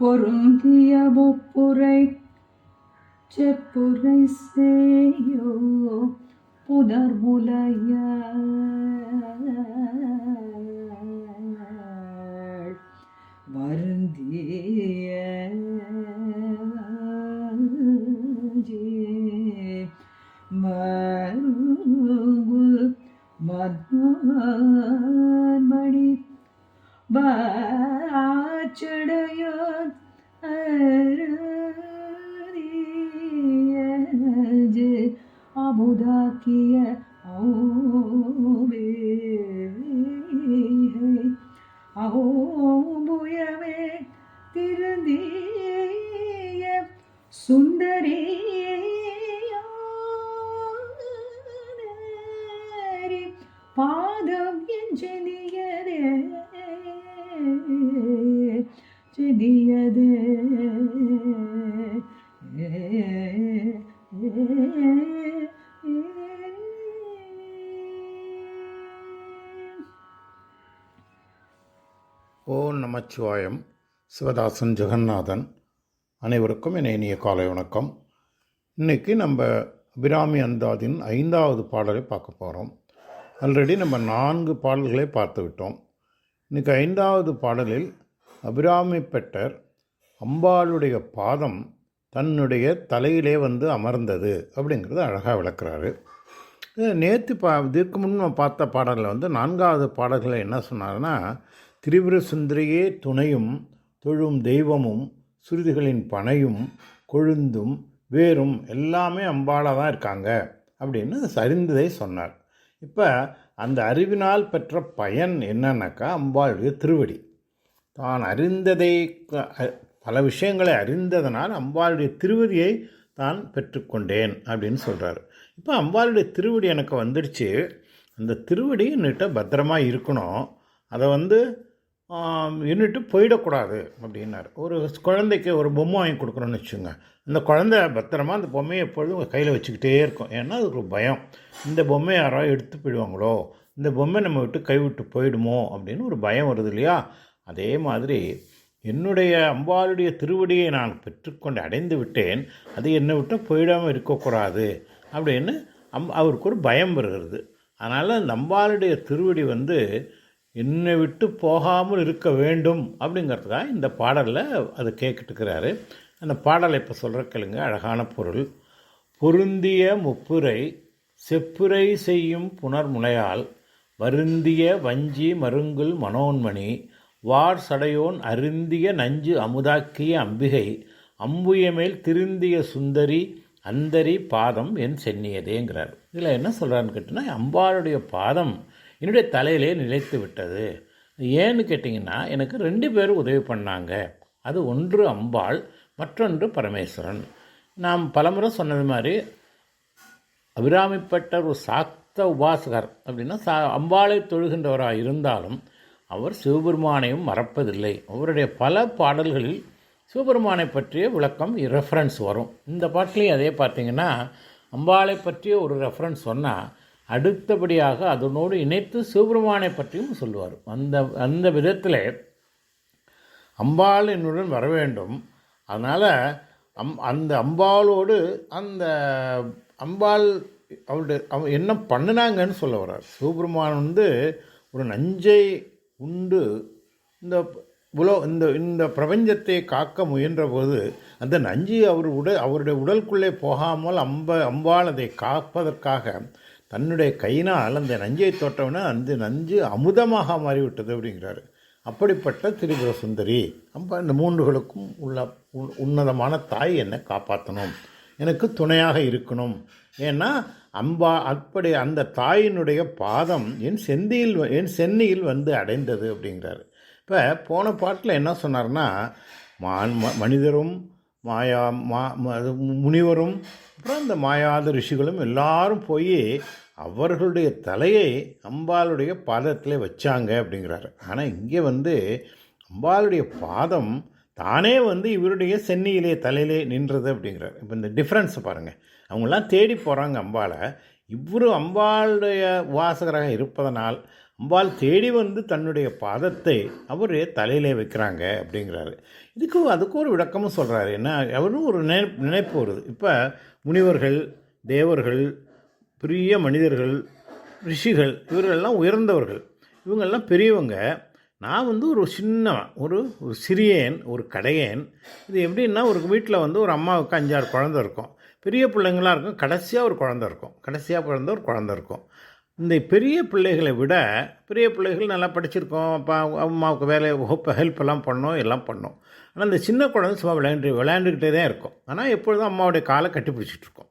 பொருந்திய முப்புரை செப்புரை செய்யோ உலைய வருந்திய மருங்கு பா பாச்சடையான் அருதியது அமுதாக்கிய ஓவே திருந்திய சுந்தரே நமச்சிவாயம் சிவதாசன் ஜெகநாதன் அனைவருக்கும் என இனிய காலை வணக்கம். இன்றைக்கி நம்ம அபிராமி அந்தாதின் ஐந்தாவது பாடலை பார்க்க போகிறோம் ஆல்ரெடி நம்ம நான்கு பாடல்களை பார்த்து விட்டோம். இன்றைக்கி ஐந்தாவது பாடலில் அபிராமி பெட்டர் அம்பாளுடைய பாதம் தன்னுடைய தலையிலே வந்து அமர்ந்தது அப்படிங்கிறத அழகாக விளக்குறாரு. நேற்று பா இதற்கு முன் பார்த்த பாடலில் வந்து நான்காவது பாடல்களை என்ன சொன்னார்னா திரிபுர சுந்தரியே துணையும் தொழும் தெய்வமும் சுருதிகளின் பனையும் கொழுந்தும் வேரும் எல்லாமே அம்பாளாக தான் இருக்காங்க அப்படின்னு சரிந்ததை சொன்னார். இப்போ அந்த அறிவினால் பெற்ற பயன் என்னன்னாக்கா அம்பாளுடைய திருவடி. தான் அறிந்ததை பல விஷயங்களை அறிந்ததனால் அம்பாளுடைய திருவடியை தான் பெற்றுக்கொண்டேன் அப்படின்னு சொல்கிறார் இப்போ அம்பாளுடைய திருவடி எனக்கு வந்துடுச்சு. அந்த திருவடி என்னிட்ட பத்திரமா இருக்கணும். அதை வந்து ஆம், என்னிட்டு போயிடக்கூடாது அப்படின்னார். ஒரு குழந்தைக்கு ஒரு பொம்மை வாங்கி கொடுக்குறோன்னு வச்சுங்க அந்த குழந்தை பத்திரமா அந்த பொம்மையை எப்பொழுதும் கையில் வச்சுக்கிட்டே இருக்கும். ஏன்னா அது ஒரு பயம். இந்த பொம்மை யாரோ எடுத்து போயிடுவாங்களோ இந்த பொம்மை நம்ம விட்டு கைவிட்டு போயிடுமோ அப்படின்னு ஒரு பயம் வருது இல்லையா? அதே மாதிரி என்னுடைய அம்பாளுடைய திருவடியை நான் பெற்றுக்கொண்டு அடைந்து விட்டேன். அது என்னை விட்டு போயிடாமல் இருக்கக்கூடாது அப்படின்னு அம் அவருக்கு ஒரு பயம் வருகிறது. அதனால் அந்த அம்பாளுடைய திருவடி வந்து என்னை விட்டு போகாமல் இருக்க வேண்டும் அப்படிங்கிறதுக்காக இந்த பாடலில் அது கேட்டுக்கிறாரு அந்த பாடலை இப்போ சொல்கிற கேளுங்க அழகான பொருள். பொருந்திய முப்புரை செப்புரை செய்யும் புனர்முனையால் வருந்திய வஞ்சி மருங்குல் மனோன்மணி வார் சடையோன் அருந்திய நஞ்சு அமுதாக்கிய அம்பிகை அம்புயமேல் திருந்திய சுந்தரி அந்தரி பாதம் என் சென்னியதேங்கிறார். இதில் என்ன சொல்கிறான்னு கேட்டினா அம்பாளுடைய பாதம் என்னுடைய தலையிலே நிலைத்து விட்டது. ஏன்னு கேட்டிங்கன்னா எனக்கு ரெண்டு பேரும் உதவி பண்ணாங்க. அது ஒன்று அம்பாள் மற்றொன்று பரமேஸ்வரன். நாம் பலமுறை சொன்னது மாதிரி அபிராமிப்பட்ட ஒரு சாக்த உபாசகர் அப்படின்னா சா அம்பாளை தொழுகின்றவராக இருந்தாலும் அவர் சிவபெருமானையும் மறப்பதில்லை. அவருடைய பல பாடல்களில் சிவபெருமானை பற்றிய விளக்கம் ரெஃபரன்ஸ் வரும். இந்த பாட்டிலையும் அதே பார்த்தீங்கன்னா அம்பாளை பற்றிய ஒரு ரெஃபரன்ஸ் சொன்னால் அடுத்தபடியாக அதனோடு இணைத்து சிவபெருமானை பற்றியும் சொல்லுவார். அந்த அந்த விதத்தில் அம்பாள் என்னுடன் வர வேண்டும். அதனால் அம் அந்த அம்பாளோடு அந்த அம்பாள் அவருடைய அவ என்ன பண்ணினாங்கன்னு சொல்ல வர்றார். சிவபெருமான் வந்து ஒரு நஞ்சை உண்டு இந்த உலோ இந்த இந்த பிரபஞ்சத்தை காக்க முயன்றபோது அந்த நஞ்சு அவர் உடல் அவருடைய உடலுக்குள்ளே போகாமல் அம்ப அம்பாள் அதை காப்பதற்காக தன்னுடைய கையினால் அந்த நஞ்சை தொட்டவுடனே அந்த நஞ்சு அமுதமாக மாறிவிட்டது அப்படிங்கிறாரு. அப்படிப்பட்ட திரிபுர சுந்தரி. அப்போ இந்த மூன்றுகளுக்கும் உள்ள உ- உன்னதமான தாய் என்னை காப்பாற்றணும் எனக்கு துணையாக இருக்கணும். ஏன்னா அம்பா அப்படி அந்த தாயினுடைய பாதம் என் செந்தியில் என் சென்னையில் வந்து அடைந்தது அப்படிங்கிறாரு. இப்போ போன பாட்டில் என்ன சொன்னார்னா மான் ம- மனிதரும் மாயா மா அது முனிவரும் அப்புறம் இந்த மாயாத ரிஷிகளும் எல்லாரும் போய் அவர்களுடைய தலையை அம்பாளுடைய பாதத்தில் வச்சாங்க அப்படிங்கிறாரு. ஆனால் இங்கே வந்து அம்பாளுடைய பாதம் தானே வந்து இவருடைய சென்னியிலே தலையிலே நின்றது அப்படிங்கிறார். இப்போ இந்த டிஃப்ரென்ஸை பாருங்கள் அவங்களாம் தேடி போகிறாங்க அம்பாளை. இவரு அம்பாளுடைய வாசகராக இருப்பதனால் அம்பாள் தேடி வந்து தன்னுடைய பாதத்தை அவர் தலையிலே வைக்கிறாங்க அப்படிங்கிறாரு. இதுக்கு அதுக்கு ஒரு விளக்கமும் சொல்கிறாரு என்ன? அவரும் ஒரு நினை நினைப்பு வருது. இப்போ முனிவர்கள் தேவர்கள் பெரிய மனிதர்கள் ரிஷிகள் இவர்கள்லாம் உயர்ந்தவர்கள். இவங்கெல்லாம் பெரியவங்க. நான் வந்து ஒரு சின்ன ஒரு ஒரு சிறியேன் ஒரு கடையேன். இது எப்படின்னா ஒரு வீட்டில் வந்து ஒரு அம்மாவுக்கு அஞ்சாறு குழந்தை இருக்கும். பெரிய பிள்ளைங்களாக இருக்கும். கடைசியாக ஒரு குழந்தை இருக்கும். கடைசியாக பிறந்த ஒரு குழந்தை இருக்கும். இந்த பெரிய பிள்ளைகளை விட பெரிய பிள்ளைகள் நல்லா படிச்சிருக்கோம். அப்பா அம்மாவுக்கு வேலை ஹெல்ப் எல்லாம் பண்ணோம் எல்லாம் பண்ணோம். ஆனால் இந்த சின்ன குழந்தை சும்மா விளையாண்டு விளையாண்டுக்கிட்டே தான் இருக்கும். ஆனால் எப்பொழுதும் அம்மாவுடைய காலை கட்டி பிடிச்சிட்ருக்கோம்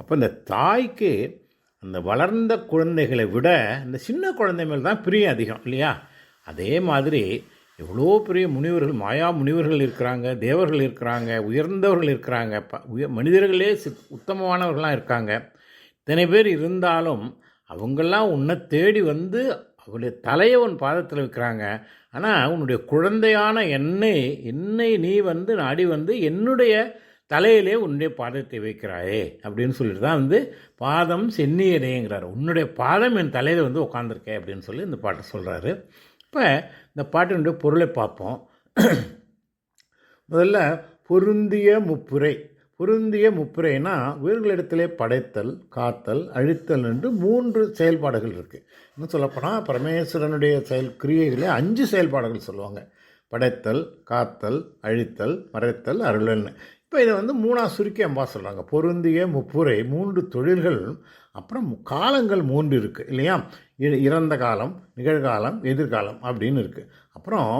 அப்போ இந்த தாய்க்கு அந்த வளர்ந்த குழந்தைகளை விட இந்த சின்ன குழந்தை மேல் தான் பிரியம் அதிகம் இல்லையா? அதே மாதிரி எவ்வளோ பெரிய முனிவர்கள் மாயா முனிவர்கள் இருக்கிறாங்க தேவர்கள் இருக்கிறாங்க உயர்ந்தவர்கள் இருக்கிறாங்க ப உய மனிதர்களே சி உத்தமமானவர்களாம் இருக்காங்க. இத்தனை பேர் இருந்தாலும் அவங்கெல்லாம் உன்னை தேடி வந்து அவருடைய தலையை உன் பாதத்தில் வைக்கிறாங்க. ஆனால் உன்னுடைய குழந்தையான என்னை என்னை நீ வந்து நாடி வந்து என்னுடைய தலையிலே உன்னுடைய பாதத்தை வைக்கிறாயே அப்படின்னு சொல்லிட்டு தான் வந்து பாதம் சென்னியரேங்கிறார் உன்னுடைய பாதம் என் தலையில் வந்து உட்காந்துருக்கே அப்படின்னு சொல்லி இந்த பாட்டை சொல்கிறாரு இப்போ இந்த பாட்டினுடைய பொருளை பார்ப்போம். முதல்ல பொருந்திய முப்புரை. பொருந்திய முப்புரைனா உயிர்களிடத்திலே படைத்தல் காத்தல் அழித்தல் என்று மூன்று செயல்பாடுகள் இருக்குது இன்னும் சொல்லப்போனால் பரமேஸ்வரனுடைய செயல் கிரியைகளே அஞ்சு செயல்பாடுகள் சொல்லுவாங்க. படைத்தல் காத்தல் அழித்தல் மறைத்தல் அருளன்னு இப்போ இதை வந்து மூணாக சுருக்கி அம்பா சொல்கிறாங்க பொருந்திய முப்புரை மூன்று தொழில்கள் அப்புறம் காலங்கள் மூன்று இருக்குது இல்லையா? இ- இறந்த காலம் நிகழ்காலம் எதிர்காலம் அப்படின்னு இருக்குது அப்புறம்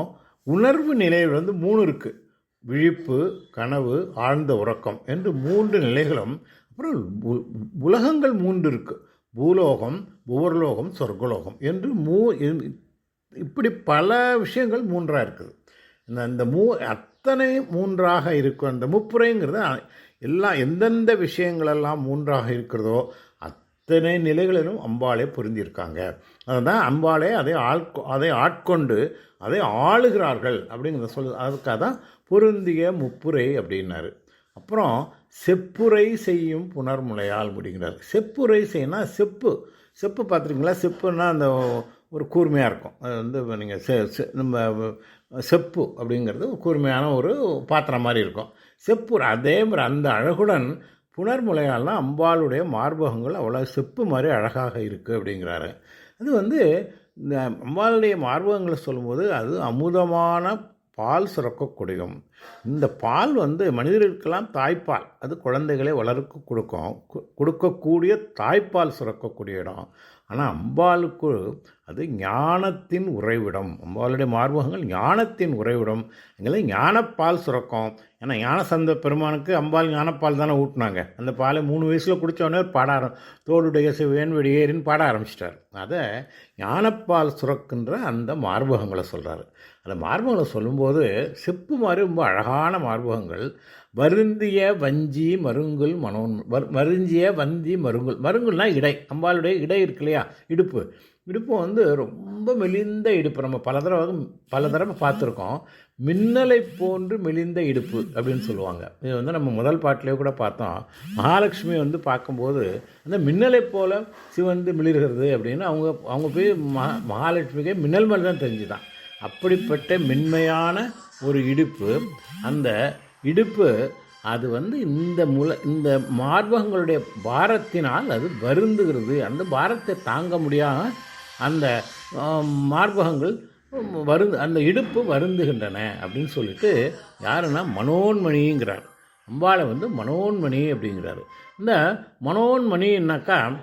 உணர்வு நிலையில் வந்து மூணு இருக்குது விழிப்பு கனவு ஆழ்ந்த உறக்கம் என்று மூன்று நிலைகளும் அப்புறம் உலகங்கள் மூன்று இருக்குது பூலோகம் புவர்லோகம் சொர்க்கலோகம் என்று மூ இப்படி பல விஷயங்கள் மூன்றாக இருக்குது. இந்த இந்த மூ அத்தனை மூன்றாக இருக்கும். அந்த முப்புரைங்கிறது எல்லாம் எந்தெந்த விஷயங்களெல்லாம் மூன்றாக இருக்கிறதோ அத்தனை நிலைகளிலும் அம்பாளே பொருந்தியிருக்காங்க. அதுதான் அம்பாளே அதை ஆட்கொ அதை ஆட்கொண்டு அதை ஆளுகிறார்கள் அப்படிங்கிறத சொல்லு அதுக்காக தான் பொருந்திய முப்புரை அப்படின்னாரு. அப்புறம் செப்புரை செய்யும் புனர்முலையால் முடிகிறார். செப்புரை செய்யினா செப்பு. செப்பு பார்த்துருக்கீங்களா? செப்புன்னா அந்த ஒரு கூர்மையாக இருக்கும். அது வந்து நீங்கள் செ செ- நம்ம செப்பு அப்படிங்கிறது கூர்மையான ஒரு பாத்திரம் மாதிரி இருக்கும். செப்பு அதே மாதிரி அந்த அழகுடன் புனர்முலையால்னா அம்பாளுடைய மார்பகங்கள் அவ்வளோ செப்பு மாதிரி அழகாக இருக்குது அப்படிங்கிறாரு. அது வந்து இந்த அம்பாளுடைய மார்பகங்களை சொல்லும்போது அது அமுதமான பால் சுரக்கக்கூடியும் இந்த பால் வந்து மனிதர்களுக்கெல்லாம் தாய்ப்பால். அது குழந்தைகளை வளர்க்க கொடுக்கும். கு- கொடுக்கக்கூடிய தாய்ப்பால் சுரக்கக்கூடிய இடம். ஆனால் அம்பாளுக்கு அது ஞானத்தின் உறைவிடம். அம்பாளுடைய மார்பகங்கள் ஞானத்தின் உறைவிடம் எங்களை ஞானப்பால் சுரக்கும். ஏன்னா ஞானசந்த பெருமானுக்கு அம்பாள் ஞானப்பால் தானே ஊட்டினாங்க. அந்த பாலை மூணு வயசில் குடித்தோடனே பாட ஆரம் தோடுடைய சிவேன் வெடியேறின்னு பாட ஆரம்பிச்சிட்டார். அதை ஞானப்பால் சுரக்கின்ற அந்த மார்பகங்களை சொல்கிறாரு அந்த மார்பகங்களை சொல்லும்போது செப்பு மாதிரி ரொம்ப அழகான மார்பகங்கள். வருந்திய வஞ்சி மருங்குல் மனோன் வர் மருந்திய வந்தி மருங்குல் மருங்குல்னால் இடை. அம்பாளுடைய இடை இருக்கு இல்லையா? இடுப்பு. இடுப்பு வந்து ரொம்ப மெலிந்த இடுப்பு. நம்ம பல தடவை பல தடவை பார்த்துருக்கோம். மின்னலை போன்று மெலிந்த இடுப்பு அப்படின்னு சொல்லுவாங்க. இது வந்து நம்ம முதல் பாட்டிலே கூட பார்த்தோம். மகாலட்சுமி வந்து பார்க்கும்போது அந்த மின்னலை போல் சிவந்து மிளிர்கிறது அப்படின்னு அவங்க அவங்க போய் மகா மகாலட்சுமிக்கே மின்னல் மாதிரி தான் தெரிஞ்சுதான். அப்படிப்பட்ட மென்மையான ஒரு இடுப்பு அந்த இடுப்பு அது வந்து இந்த முல இந்த மார்பகங்களுடைய பாரத்தினால் அது வருந்துகிறது. அந்த பாரத்தை தாங்க முடியாமல் அந்த மார்பகங்கள் வருந்து அந்த இடுப்பு வருந்துகின்றன அப்படின்னு சொல்லிட்டு யாருன்னா மனோன்மணிங்கிறார். அம்பாளை வந்து மனோன்மணி அப்படிங்கிறாரு. இந்த மனோன்மணின்னாக்கா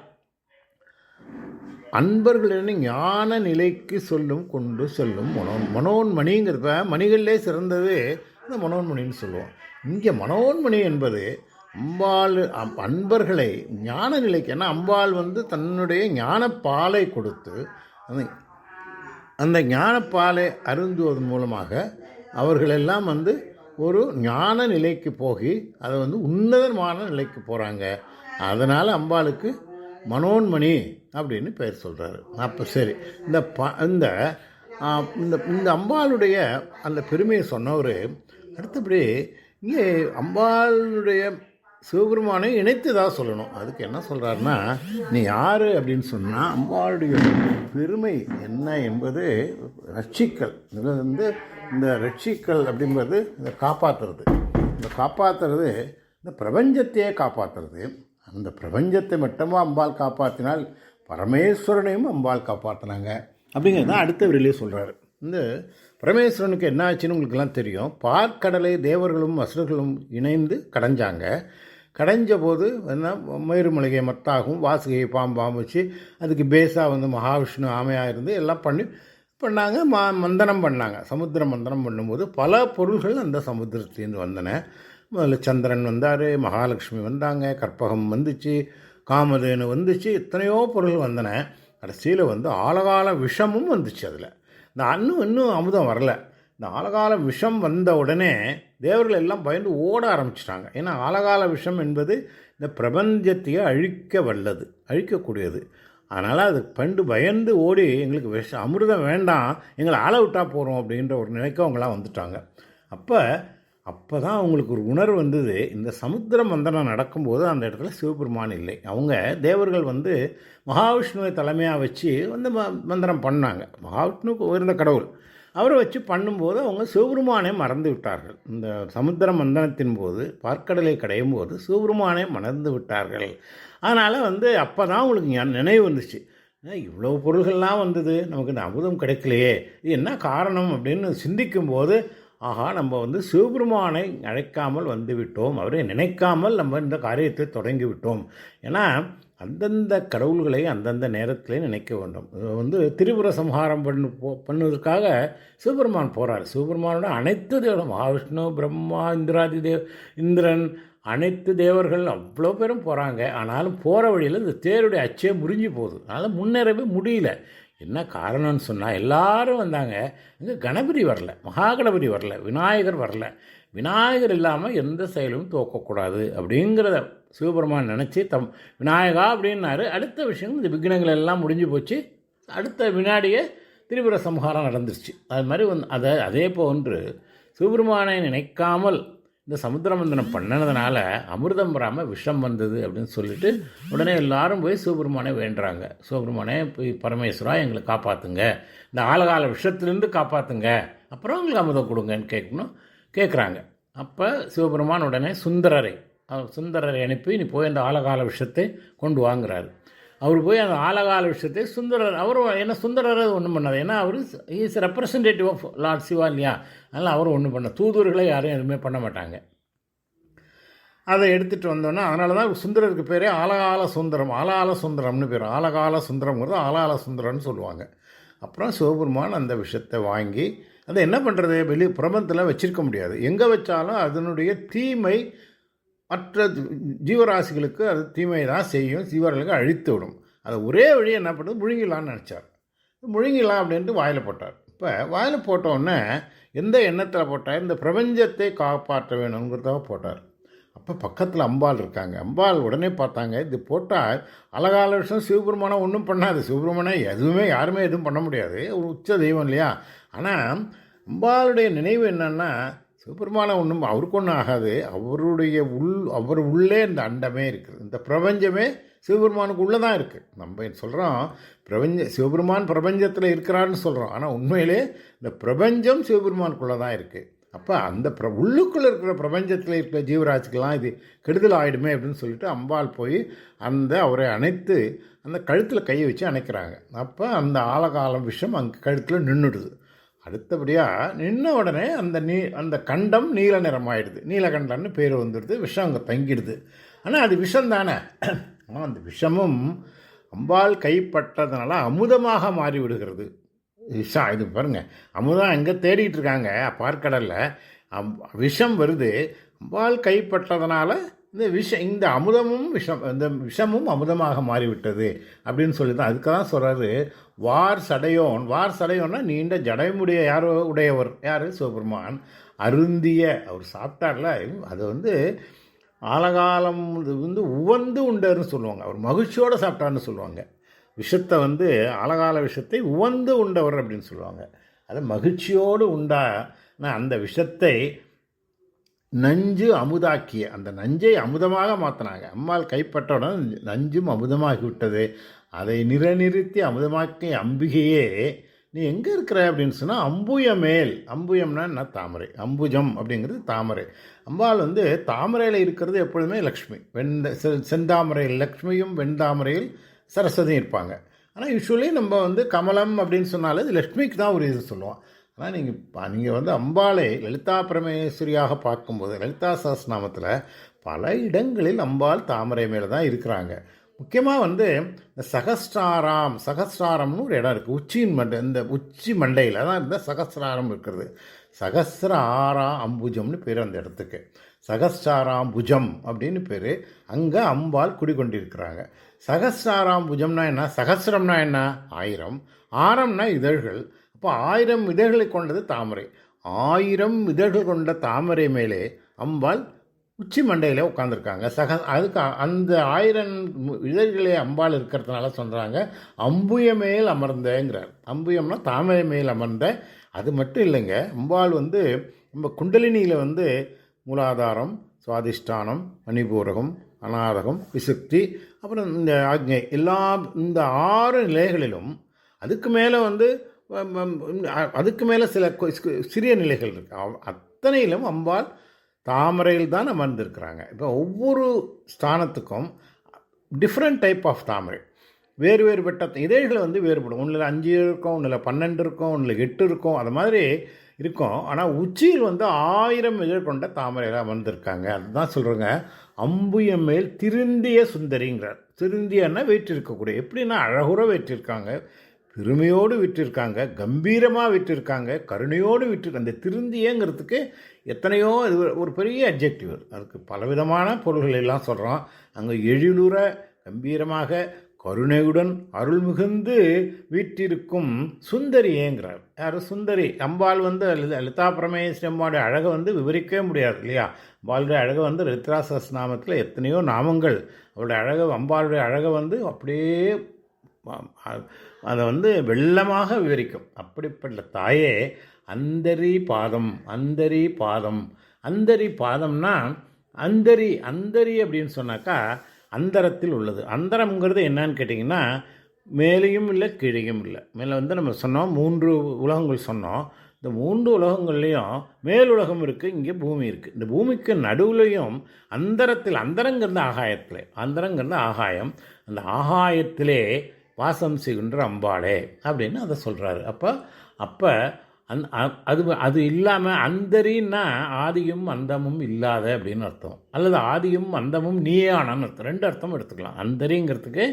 அன்பர்களிடம் ஞான நிலைக்கு சொல்லும் கொண்டு செல்லும் மனோ மனோன்மணிங்கிறத மணிகளிலே சிறந்தது இந்த மனோன்மணின்னு சொல்லுவோம். இங்கே மனோன்மணி என்பது அம்பாள் அம்- அன்பர்களை ஞான நிலைக்கு ஏன்னா அம்பாள் வந்து தன்னுடைய ஞானப்பாலை கொடுத்து அந்த அந்த ஞானப்பாலை அருந்துவதன் மூலமாக அவர்களெல்லாம் வந்து ஒரு ஞான நிலைக்கு போகி அதை வந்து உன்னதமான நிலைக்கு போகிறாங்க அதனால் அம்பாளுக்கு மனோன்மணி அப்படின்னு பெயர் சொல்கிறாரு அப்போ சரி இந்த ப இந்த இந்த இந்த அம்பாளுடைய அந்த பெருமையை சொன்னவர் அடுத்தபடி இங்கே அம்பாளுடைய சிவபெருமானை இணைத்து தான் சொல்லணும். அதுக்கு என்ன சொல்கிறாருன்னா நீ யார் அப்படின்னு சொன்னால் அம்பாளுடைய பெருமை என்ன என்பது ரட்சிக்கல். இதில் வந்து இந்த ரட்சிக்கல் அப்படிங்கிறது இந்த காப்பாற்றுறது இந்த காப்பாற்றுறது இந்த பிரபஞ்சத்தையே காப்பாற்றுறது அந்த பிரபஞ்சத்தை மட்டுமா அம்பாள் காப்பாற்றினால் பரமேஸ்வரனையும் அம்பாள் காப்பாற்றினாங்க அப்படிங்கிறது தான் அடுத்த வரியிலே சொல்கிறாரு இந்த பரமேஸ்வரனுக்கு என்ன ஆச்சுன்னு உங்களுக்கெல்லாம் தெரியும். பார்க்கடலை தேவர்களும் அசுரர்களும் இணைந்து கடைஞ்சாங்க. கடைஞ்ச போது என்ன மயிருமலைகை மத்தாகவும் வாசுகையை பாம்பாம் வச்சு அதுக்கு பேஸாக வந்து மகாவிஷ்ணு ஆமையாக இருந்து எல்லாம் பண்ணி பண்ணாங்க மா மந்தனம் பண்ணாங்க. சமுத்திர மந்தனம் பண்ணும்போது பல பொருள்கள் அந்த சமுத்திரத்துலேருந்து வந்தன. முதல்ல சந்திரன் வந்தார் மகாலட்சுமி வந்தாங்க கற்பகம் வந்துச்சு காமதேனு வந்துச்சு எத்தனையோ பொருள் வந்தன. கடைசியில் வந்து ஆழகால விஷமும் வந்துச்சு அதில். இந்த அன்னும் இன்னும் அமுதம் வரல. இந்த ஆழகால விஷம் வந்த உடனே தேவர்கள் எல்லாம் பயந்து ஓட ஆரம்பிச்சிட்டாங்க. ஏன்னா ஆலகால விஷம் என்பது இந்த பிரபஞ்சத்தையே அழிக்க வல்லது அழிக்கக்கூடியது. அதனால் அது பண்டு பயந்து ஓடி எங்களுக்கு விஷ அமிர்தம் வேண்டாம் எங்களை ஆள விட்டா போகிறோம் அப்படின்ற ஒரு நிலைக்கு அவங்களாம் வந்துட்டாங்க. அப்போ அப்போ தான் அவங்களுக்கு ஒரு உணர்வு வந்தது இந்த சமுத்திர மந்தனம் நடக்கும்போது அந்த இடத்துல சிவபெருமான் இல்லை. அவங்க தேவர்கள் வந்து மகாவிஷ்ணுவை தலைமையாக வச்சு வந்து ம மந்திரம் பண்ணாங்க. மகாவிஷ்ணுவுக்கு உயர்ந்த கடவுள். அவரை வச்சு பண்ணும்போது அவங்க சிவபெருமானை மறந்து விட்டார்கள். இந்த சமுத்திர மந்தனத்தின் போது பார்க்கடலை கடையும் போது சிவபெருமானை மறந்து விட்டார்கள். அதனால் வந்து அப்போ தான் அவங்களுக்கு நினைவு வந்துச்சு. ஏன்னா, இவ்வளோ பொருள்கள்லாம் வந்தது. நமக்கு இந்த அமுதம் கிடைக்கலையே. இது என்ன காரணம் அப்படின்னு சிந்திக்கும்போது ஆகா நம்ம வந்து சிவபெருமானை அழைக்காமல் வந்துவிட்டோம். அவரை நினைக்காமல் நம்ம இந்த காரியத்தை தொடங்கி விட்டோம். ஏன்னா அந்தந்த கடவுள்களை அந்தந்த நேரத்திலே நினைக்க வேண்டும். வந்து திரிபுர சம்ஹாரம் பண்ணு போ பண்ணுவதற்காக சிவபெருமான் போகிறார் சிவபெருமானோட அனைத்து தேவரும் மகாவிஷ்ணு பிரம்மா இந்திராதி தேவ் இந்திரன் அனைத்து தேவர்கள் அவ்வளோ பேரும் போகிறாங்க ஆனாலும் போகிற வழியில் இந்த தேருடைய அச்சே முறிஞ்சு போகுது. அதனால் முன்னேறவே முடியல. என்ன காரணம்னு சொன்னால் எல்லாரும் வந்தாங்க. இங்கே கணபதி வரல மகா கணபதி வரல விநாயகர் வரல. விநாயகர் இல்லாமல் எந்த செயலும் தோக்கக்கூடாது அப்படிங்கிறத சிவபெருமான் நினச்சி தம் விநாயகா அப்படின்னாரு. அடுத்த விஷயம் இந்த விக்னங்கள் எல்லாம் முடிஞ்சு போச்சு. அடுத்த வினாடியே திரிபுர சம்ஹாரம் நடந்துருச்சு. அது மாதிரி வந்து அதை அதே போன்று சிவபெருமானை நினைக்காமல் இந்த சமுத்திரமந்தனம் பண்ணினதுனால அமிர்தம் வராமல் விஷம் வந்தது அப்படின்னு சொல்லிட்டு உடனே எல்லாரும் போய் சிவபெருமானை வேண்டுறாங்க. சிவபெருமானே போய் பரமேஸ்வரா எங்களை காப்பாற்றுங்க இந்த ஆழகால விஷத்துலேருந்து காப்பாற்றுங்க அப்புறம் உங்களுக்கு அமிர்தம் கொடுங்கன்னு கேட்கணும் கேட்குறாங்க அப்போ சிவபெருமான் உடனே சுந்தரரை சுந்தரரை அனுப்பி நீ போய் அந்த ஆழகால விஷத்தை கொண்டு வாங்குறாரு. அவர் போய் அந்த ஆலகால விஷயத்தை சுந்தரர் அவர் ஏன்னா சுந்தரர் அது ஒன்றும் பண்ணாது. ஏன்னா அவர் is representative of lord Shiva இல்லையா அதனால் அவரும் ஒன்றும் பண்ண தூதுவர்களை யாரும் எதுவுமே பண்ண மாட்டாங்க. அதை எடுத்துகிட்டு வந்தோன்னே அதனால தான் சுந்தரருக்கு பேரே ஆலகால சுந்தரம் ஆலால சுந்தரம்னு பேர். ஆலகால சுந்தரம்ங்கிறது ஆலால சுந்தரம்னு சொல்லுவாங்க. அப்புறம் சிவபெருமான் அந்த விஷயத்தை வாங்கி அதை என்ன பண்ணுறது வெளி பிரபந்தத்தில் வச்சுருக்க முடியாது. எங்கே வச்சாலும் அதனுடைய தீமை மற்ற ஜீவராசிகளுக்கு அது தீமை தான் செய்யும் ஜீவர்களுக்கு அழித்து விடும். அதை ஒரே வழி என்ன பண்ணுறது முழுங்கிடலான்னு நினச்சார். முழுங்கிலாம் அப்படின்ட்டு வாயில் போட்டார். இப்போ வாயில் போட்டோடனே எந்த எண்ணத்தில் போட்டார்? இந்த பிரபஞ்சத்தை காப்பாற்ற வேணுங்கிறதாக போட்டார். அப்போ பக்கத்தில் அம்பாள் இருக்காங்க. அம்பாள் உடனே பார்த்தாங்க இது போட்டால் அழகால விஷயம் சிவபெருமானம் ஒன்றும் பண்ணாது. சிவபெருமானம் எதுவுமே யாருமே எதுவும் பண்ண முடியாது. ஒரு உச்ச தெய்வம் இல்லையா? ஆனால் அம்பாளுடைய நினைவு என்னென்னா சிவபெருமானம் ஒன்றும் அவருக்கு ஒன்றும் ஆகாது. அவருடைய உள் அவர் உள்ளே இந்த அண்டமே இருக்குது. இந்த பிரபஞ்சமே சிவபெருமானுக்கு உள்ளே தான் இருக்குது நம்ம சொல்கிறோம் பிரபஞ்ச சிவபெருமான் பிரபஞ்சத்தில் இருக்கிறான்னு சொல்கிறோம் ஆனால் உண்மையிலே இந்த பிரபஞ்சம் சிவபெருமானுக்குள்ளே தான் இருக்குது அப்போ அந்த பிர உள்ளுக்குள்ளே இருக்கிற பிரபஞ்சத்தில் இருக்கிற ஜீவராஜுக்கெல்லாம் இது கெடுதல் ஆகிடுமே அப்படின்னு சொல்லிட்டு அம்பாள் போய் அந்த அவரை அணைத்து அந்த கழுத்தில் கையை வச்சு அணைக்கிறாங்க. அப்போ அந்த ஆலகாலம் விஷம் அங்கே கழுத்தில் நின்றுடுது அடுத்தபடியாக நின்ன உடனே அந்த நீ அந்த கண்டம் நீல நிறமாயிடுது. நீலகண்டம்னு பேர் வந்துடுது விஷம் அங்கே தங்கிடுது. ஆனால் அது விஷம் தானே ஆனால் அந்த விஷமும் அம்பாள் கைப்பட்டதுனால அமுதமாக மாறி விடுகிறது விஷா இது பாருங்கள் அமுதம் எங்கே தேடிட்டு இருக்காங்க பார்க்கடலில். அம் விஷம் வருது. அம்பாள் கைப்பட்டதுனால இந்த விஷம் இந்த அமுதமும் விஷம் இந்த விஷமும் அமுதமாக மாறிவிட்டது அப்படின்னு சொல்லி தான் அதுக்கு தான் சொல்கிறாரு வார் சடையோன் வார் சடையோன்னா நீண்ட ஜடைமுடைய யாரோ உடையவர் யார்? சிவபெருமான். அருந்திய அவர் சாப்பிட்டார்ல அது வந்து ஆலகாலம் இது வந்து உவந்து உண்டர்னு சொல்லுவாங்க. அவர் மகிழ்ச்சியோடு சாப்பிட்டார்னு சொல்லுவாங்க. விஷத்தை வந்து ஆலகால விஷத்தை உவந்து உண்டவர் அப்படின்னு சொல்லுவாங்க. அது மகிழ்ச்சியோடு உண்டா அந்த விஷத்தை நஞ்சு அமுதாக்கிய அந்த நஞ்சை அமுதமாக மாற்றினாங்க அம்மாள் கைப்பற்றவுடன் நஞ்சும் அமுதமாகி விட்டது அதை நிறநிறுத்தி அமுதமாக்கிய அம்பிகையே நீ எங்கே இருக்கிற? அப்படின்னு சொன்னால் அம்புயமேல் அம்புயம்னா என்ன? தாமரை. அம்புஜம் அப்படிங்கிறது தாமரை. அம்பாள் வந்து தாமரையில் இருக்கிறது எப்பொழுதுமே லக்ஷ்மி. வெண்ட செ- செந்தாமரையில் லக்ஷ்மியும் வெண்தாமரையில் சரஸ்வதியும் இருப்பாங்க. ஆனால் யூஸ்வலி நம்ம வந்து கமலம் அப்படின்னு சொன்னாலே லக்ஷ்மிக்கு தான் ஒரு இது சொல்லுவோம் ஆனால் நீங்கள் நீங்கள் வந்து அம்பாளை லலிதா பிரமேஸ்வரியாக பார்க்கும்போது லலிதா சஹஸ்நாமத்தில் பல இடங்களில் அம்பாள் தாமரை மேலே தான் இருக்கிறாங்க. முக்கியமாக வந்து இந்த சகஸ்ராராம் சகஸ்ராரம்னு ஒரு இடம் இருக்குது உச்சியின் மண்டை இந்த உச்சி மண்டையில் தான் இந்த சகஸ்ராரம் இருக்கிறது. சகஸ்ர ஆரா அம்புஜம்னு பேர் அந்த இடத்துக்கு. சகஸ்ராராம் புஜம் அப்படின்னு பேர். அங்கே அம்பாள் குடிகொண்டிருக்கிறாங்க. சகஸ்ராராம்புஜம்னா என்ன? சகஸ்ரம்னா என்ன? ஆயிரம். ஆரம்னா இதழ்கள். அப்போ ஆயிரம் விதைகளை கொண்டது தாமரை. ஆயிரம் விதைகள் கொண்ட தாமரை மேலே அம்பாள் உச்சி மண்டையில் உட்காந்துருக்காங்க சக அதுக்கு அந்த ஆயிரம் மு- இதழ்களே அம்பாள் இருக்கிறதுனால சொல்கிறாங்க அம்புய மேல் அமர்ந்தேங்கிறார். அம்புயம்னா தாமரை மேல் அமர்ந்த அது மட்டும் இல்லைங்க. அம்பாள் வந்து நம்ம குண்டலினியில் வந்து மூலாதாரம் சுவாதிஷ்டானம் மணிபூரகம் அநாதகம் விசுக்தி அப்புறம் இந்த ஆக்ஞை எல்லா இந்த ஆறு நிலைகளிலும் அதுக்கு மேலே வந்து அதுக்கு மேலே சில சிறிய நிலைகள் இருக்குது அத்தனையிலும் அம்பாள் தாமரையில் தான் அமர்ந்திருக்கிறாங்க. இப்போ ஒவ்வொரு ஸ்தானத்துக்கும் டிஃப்ரெண்ட் டைப் ஆஃப் தாமரை. வேறு வேறுபட்ட இதழ்கள் வந்து வேறுபடும். ஒன்றில் அஞ்சு இருக்கும் ஒன்றில் பன்னெண்டு இருக்கும் ஒன்றில் எட்டு இருக்கும். அது மாதிரி இருக்கும். ஆனால் உச்சியில் வந்து ஆயிரம் இதழ் கொண்ட தாமரையில் அமர்ந்திருக்காங்க. அதுதான் சொல்கிறேங்க அம்புயம் மேல் திருந்திய சுந்தரிங்கிறார். திருந்தியன்னா வேற்றிருக்கக்கூடிய. எப்படின்னா அழகுற வேற்றிருக்காங்க. பெருமையோடு விட்டிருக்காங்க கம்பீரமாக விட்டிருக்காங்க கருணையோடு விட்டு அந்த திருந்தியங்கிறதுக்கு எத்தனையோ இது ஒரு- பெரிய அப்ஜெக்டிவ் அதுக்கு பலவிதமான பொருள்கள் எல்லாம் சொல்கிறோம் அங்கே எழிலுற கம்பீரமாக கருணையுடன் அருள் மிகுந்து வீற்றிருக்கும் சுந்தரியேங்கிறார். யார்? சுந்தரி. அம்பாள் வந்து லலிதா- லலிதா பரமேஸ்வரி அம்பாளுடைய அழகை வந்து விவரிக்கவே முடியாது இல்லையா? அம்பாளுடைய அழகை வந்து லலிதா நாமத்தில் எத்தனையோ நாமங்கள். அவளுடைய அழகை அம்பாளுடைய அழகை வந்து அப்படியே அதை வந்து வெள்ளமாக விவரிக்கும். அப்படிப்பட்ட தாயே அந்தரி பாதம் அந்தரி பாதம். அந்தரி பாதம்னா அந்தரி அந்தரி அப்படின்னு சொன்னாக்கா அந்தரத்தில் உள்ளது. அந்தரம்ங்கிறது என்னன்னு கேட்டிங்கன்னா மேலேயும் இல்லை கீழேயும் இல்லை. மேலே வந்து நம்ம சொன்னோம் மூன்று உலகங்கள் சொன்னோம். இந்த மூன்று உலகங்கள்லேயும் மேல் உலகம் இருக்குது இங்கே பூமி இருக்குது இந்த பூமிக்கு நடுவுலையும் அந்தரத்தில் அந்தரங்கிறது ஆகாயத்தில். அந்தரங்கிறது ஆகாயம். அந்த ஆகாயத்திலே வாசம் செய்கின்ற அம்பாளே அப்படின்னு அதை சொல்கிறாரு அப்போ அப்போ அந் அது அது இல்லாமல் அந்தரின்னா ஆதியும் அந்தமும் இல்லாத அப்படின்னு அர்த்தம். அல்லது ஆதியும் அந்தமும் நீயே ஆனான்னு அர்த்தம். ரெண்டு அர்த்தம் எடுத்துக்கலாம். அந்தரிங்கிறதுக்கு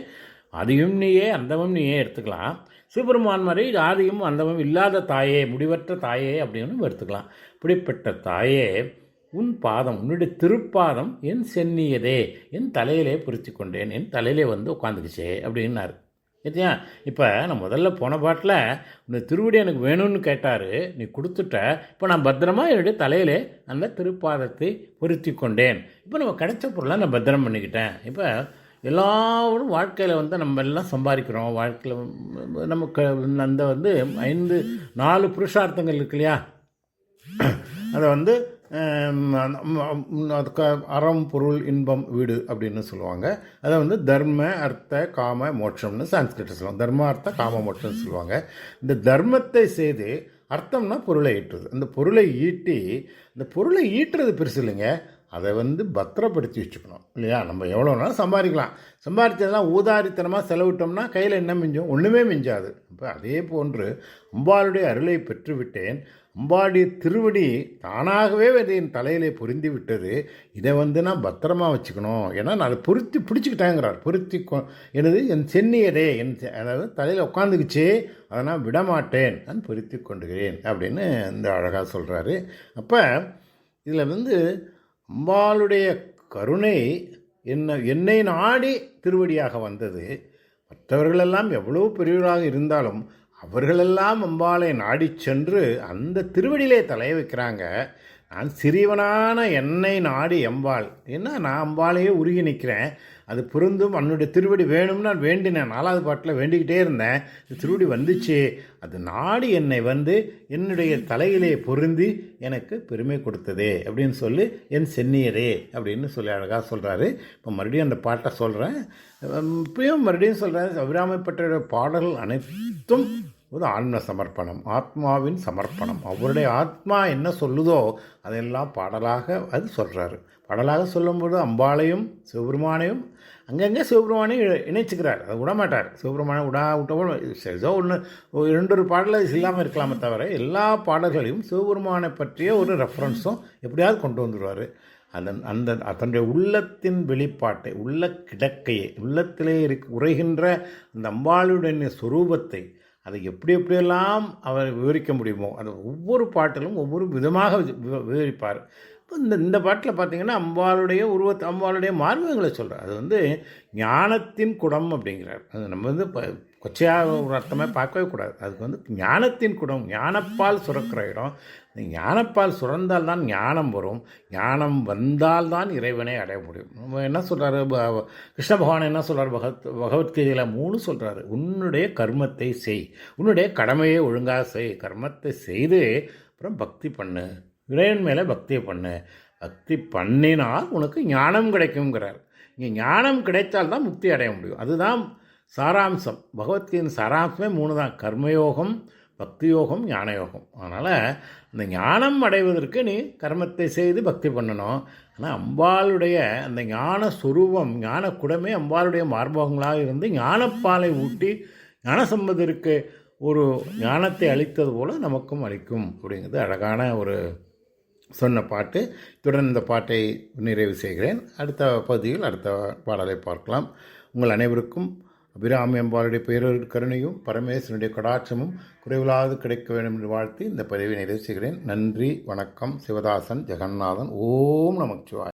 ஆதியும் நீயே அந்தமும் நீயே எடுத்துக்கலாம். சிவபெருமான் மாதிரி ஆதியும் அந்தமும் இல்லாத தாயே முடிவற்ற தாயே அப்படின்னு எடுத்துக்கலாம். இப்படிப்பட்ட தாயே உன் பாதம் உன்னுடைய திருப்பாதம் என் சென்னியதே என் தலையிலே பிரித்து கொண்டேன் என் தலையிலே வந்து உட்காந்துக்குச்சே அப்படின்னாரு. ஏத்தியா இப்போ நான் முதல்ல போன பாட்டில் இந்த திருவடி எனக்கு வேணும்னு கேட்டார் நீ கொடுத்துட்ட. இப்போ நான் பத்திரமா என்னுடைய தலையிலே அந்த திருப்பாதத்தை பொருத்தி கொண்டேன். இப்போ நம்ம கிடைச்ச பொருளை நான் பத்திரம் பண்ணிக்கிட்டேன். இப்போ எல்லாரும் வாழ்க்கையில் வந்து நம்ம எல்லாம் சம்பாதிக்கிறோம். வாழ்க்கையில் நமக்கு அந்த வந்து ஐந்து நாலு புருஷார்த்தங்கள் இருக்கு இல்லையா? அதை வந்து அறம் பொருள் இன்பம் வீடு அப்படின்னு சொல்லுவாங்க. அதை வந்து தர்ம அர்த்த காம மோட்சம்னு சான்ஸ்கிரிட்டில் சொல்லுவாங்க. தர்ம அர்த்த காம மோட்சம்னு சொல்லுவாங்க. இந்த தர்மத்தை செய்து அர்த்தம்னா பொருளை ஈட்டுறது. அந்த பொருளை ஈட்டி இந்த பொருளை ஈட்டுறது பெருசு இல்லைங்க. அதை வந்து பத்திரப்படுத்தி வச்சுக்கணும் இல்லையா? நம்ம எவ்வளோ நாளும் சம்பாதிக்கலாம். சம்பாதிச்சதெல்லாம் ஊதாரித்தனமாக செலவிட்டோம்னா கையில் என்ன மிஞ்சும்? ஒன்றுமே மிஞ்சாது. இப்போ அதே போன்று அம்பாளுடைய அருளை பெற்றுவிட்டேன். அம்பாளுடைய திருவடி தானாகவே அது என் தலையிலே பொருந்தி விட்டது. இதை வந்து நான் பத்திரமா வச்சுக்கணும். ஏன்னா நான் அதை பொருத்தி பிடிச்சிக்கிட்டேங்கிறார். பொருத்தி கொ- எனது என் சென்னியரே என் செ- அதாவது தலையில் உட்காந்துக்குச்சு அதை நான் விடமாட்டேன். நான் பொருத்தி கொண்டுகிறேன் அப்படின்னு இந்த அழகாக சொல்கிறாரு அப்போ இதில் வந்து அம்பாளுடைய கருணை என்ன என்னை நாடி திருவடியாக வந்தது. மற்றவர்களெல்லாம் எவ்வளோ பெரியவராக இருந்தாலும் அவர்களெல்லாம் அம்பாளை நாடி சென்று அந்த திருவடியிலே தலைய வைக்கிறாங்க. நான் சிறியவனான என்னை நாடி எம்பாள் என்ன? நான் அம்பாளையே உருகி நிற்கிறேன். அது பொருந்தும். என்னுடைய திருவடி வேணும்னு நான் வேண்டினேன். நாலாவது பாட்டில் வேண்டிக்கிட்டே இருந்தேன். திருவடி வந்துச்சு. அது நாடி என்னை வந்து என்னுடைய தலையிலே பொருந்தி எனக்கு பெருமை கொடுத்ததே அப்படின்னு சொல்லி என் சென்னியரே அப்படின்னு சொல்லி அழகாக சொல்கிறாரு இப்போ மறுபடியும் அந்த பாட்டை சொல்கிறேன் இப்பயும் மறுபடியும் சொல்கிறேன் அபிராமப்பட்ட பாடல்கள் அனைத்தும் ஒரு ஆன்ம சமர்ப்பணம் ஆத்மாவின் சமர்ப்பணம். அவருடைய ஆத்மா என்ன சொல்லுதோ அதெல்லாம் பாடலாக அது சொல்கிறாரு பாடலாக சொல்லும்போது அம்பாளையும் சிவபெருமானையும் அங்கங்கே சிவபெருமானையும் இணைச்சிக்கிறார். அதை விட மாட்டார் சிவபெருமானை விடா விட்டவோ ஏதோ ஒன்று இரண்டு ஒரு பாடல் இல்லாமல் இருக்கலாமே தவிர எல்லா பாடல்களையும் சிவபெருமானை பற்றிய ஒரு ரெஃபரன்ஸும் எப்படியாவது கொண்டு வந்துடுவார் அந்த அந்த தன்னுடைய உள்ளத்தின் வெளிப்பாட்டை உள்ள கிடக்கையை உள்ளத்திலே இருக்க உரைகின்ற அந்த அம்பாளுடைய சுரூபத்தை அதை எப்படி எப்படியெல்லாம் அவர் விவரிக்க முடியுமோ அது ஒவ்வொரு பாட்டிலும் ஒவ்வொரு விதமாக விவரிப்பார். இந்த இந்த பாட்டில் பார்த்தீங்கன்னா அம்பாளுடைய உருவத்தை அம்பாளுடைய மார்பகங்களை சொல்கிறார் அது வந்து ஞானத்தின் குடம் அப்படிங்கிறார். அது நம்ம வந்து கொச்சையாக ஒரு அர்த்தமே பார்க்கவே கூடாது. அதுக்கு வந்து ஞானத்தின் குடம் ஞானப்பால் சுரக்கிற இடம். இந்த ஞானப்பால் சுரந்தால் தான் ஞானம் வரும். ஞானம் வந்தால் தான் இறைவனை அடைய முடியும். நம்ம என்ன சொல்கிறாரு கிருஷ்ண பகவான் என்ன சொல்கிறார் பகவத் பகவத்கீதையில் மூணு சொல்கிறாரு உன்னுடைய கர்மத்தை செய். உன்னுடைய கடமையை ஒழுங்காக செய். கர்மத்தை செய்து அப்புறம் பக்தி பண்ணு. இறைவன் மேலே பக்தியை பண்ணு. பக்தி பண்ணினால் உனக்கு ஞானம் கிடைக்குங்கிறார் இங்கே ஞானம் கிடைத்தால் தான் முக்தி அடைய முடியும். அதுதான் சாராம்சம். பகவத்கீதையின் சாராம்சமே மூணு தான். கர்மயோகம் பக்தி யோகம் ஞான யோகம் அதனால் இந்த ஞானம் அடைவதற்கு நீ கர்மத்தை செய்து பக்தி பண்ணணும். ஆனால் அம்பாளுடைய அந்த ஞான சுரூபம் ஞான குடமே அம்பாளுடைய மார்பகங்களாக இருந்து ஞானப்பாலை ஊட்டி ஞானசம்பதருக்கு ஒரு ஞானத்தை அளித்தது போல் நமக்கும் அளிக்கும் அப்படிங்கிறது அழகான ஒரு சொன்ன பாட்டு. இத்துடன் இந்த பாட்டை நிறைவு செய்கிறேன். அடுத்த பகுதியில் அடுத்த பாடலை பார்க்கலாம். உங்கள் அனைவருக்கும் அபிராமி அம்பாளுடைய பேரொரு கருணையும் பரமேஸ்வரனுடைய கடாட்சமும் குறைவில்லாது கிடைக்க வேண்டும் என்று வாழ்த்து இந்த பதிவை நிறைவு செய்கிறேன். நன்றி வணக்கம். சிவதாசன் ஜெகநாதன் ஓம் நமச்சிவாய